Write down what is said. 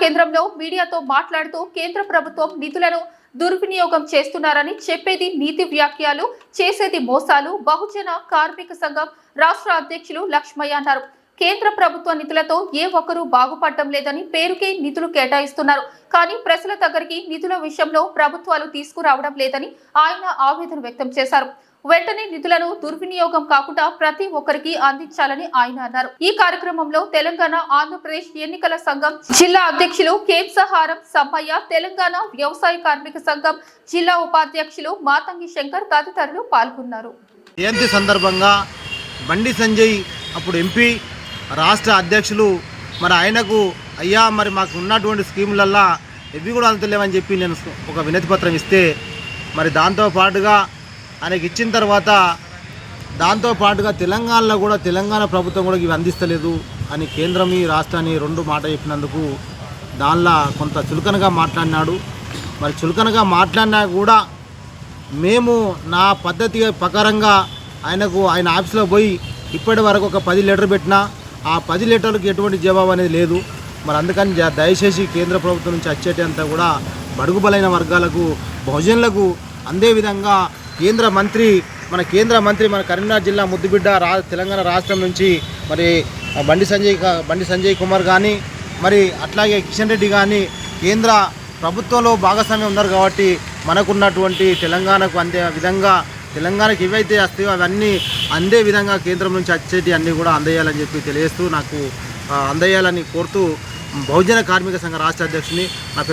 కేంద్రంలో మీడియాతో మాట్లాడుతూ కేంద్ర ప్రభుత్వం నిధులను దుర్వినియోగం చేస్తున్నారని చెప్పేది నీతి వ్యాఖ్యలు చేసేది మోసాలు బహుజన కార్మిక సంఘం రాష్ట్ర అధ్యక్షులు లక్ష్మయ్య అన్నారు. కేంద్ర ప్రభుత్వ నిధులతో ఏ ఒక్కరూ బాగుపడటం లేదని పేరుకే నిధులు కేటాయిస్తున్నారు. కానీ ప్రజల దగ్గరికి నిధుల విషయంలో ప్రభుత్వాలు తీసుకురావడం లేదని ఆయన ఆవేదన వ్యక్తం చేశారు. వెంటనే నిధులను దుర్వినియోగం కాకుండా ప్రతి ఒక్కరికి అందించాలని ఆయన అన్నారు. ఈ కార్యక్రమంలో తెలంగాణ ఆంధ్రప్రదేశ్ ఎన్నికల సంఘం జిల్లా అధ్యక్షులు కేంసహారం సమ్మయ్య తెలంగాణ వ్యవసాయ కార్మిక సంఘం జిల్లా ఉపాధ్యక్షులు మాతంగి శంకర్ తదితరులు పాల్గొన్నారు. జయంతి సందర్భంగా బండి సంజయ్ అప్పుడు ఎంపీ రాష్ట్ర అధ్యక్షులు మరి ఆయనకు అయ్యా మరి మాకు ఉన్నటువంటి స్కీములల్లా ఇవి కూడా అందుతలేవని చెప్పి నేను ఒక వినతి పత్రం ఇస్తే మరి దాంతో పాటుగా ఆయనకి ఇచ్చిన తర్వాత దాంతో పాటుగా తెలంగాణలో కూడా తెలంగాణ ప్రభుత్వం కూడా ఇవి అందిస్తలేదు అని కేంద్రం ఈ రాష్ట్రాన్ని రెండు మాట చెప్పినందుకు దానిలో కొంత చులకనగా మాట్లాడినాడు. మరి చులకనగా మాట్లాడినా కూడా మేము నా పద్ధతి ప్రకారంగా ఆయనకు ఆయన ఆఫీస్లో పోయి ఇప్పటి వరకు ఒక పది లీటర్ పెట్టినా ఆ పది లీటర్లకు ఎటువంటి జవాబు అనేది లేదు. మరి అందుకని దయచేసి కేంద్ర ప్రభుత్వం నుంచి వచ్చేటంతా కూడా బడుగు బలైన వర్గాలకు బహుజనులకు అందే విధంగా కేంద్ర మంత్రి మన కేంద్ర మంత్రి మన కరీంనగర్ జిల్లా ముద్దుబిడ్డ రా తెలంగాణ రాష్ట్రం నుంచి మరి బండి సంజయ్ బండి సంజయ్ కుమార్ కానీ మరి అట్లాగే కిషన్ రెడ్డి కానీ కేంద్ర ప్రభుత్వంలో భాగస్వామ్యం ఉన్నారు కాబట్టి మనకున్నటువంటి తెలంగాణకు అందే విధంగా తెలంగాణకు ఏవైతే వస్తాయో అవన్నీ అందే విధంగా కేంద్రం నుంచి వచ్చేటి అన్నీ కూడా అందజేయాలని చెప్పి తెలియజేస్తూ నాకు అందేయాలని అందజేయాలని కోరుతూ బహుజన కార్మిక సంఘ రాష్ట్ర అధ్యక్షుని నా పేరు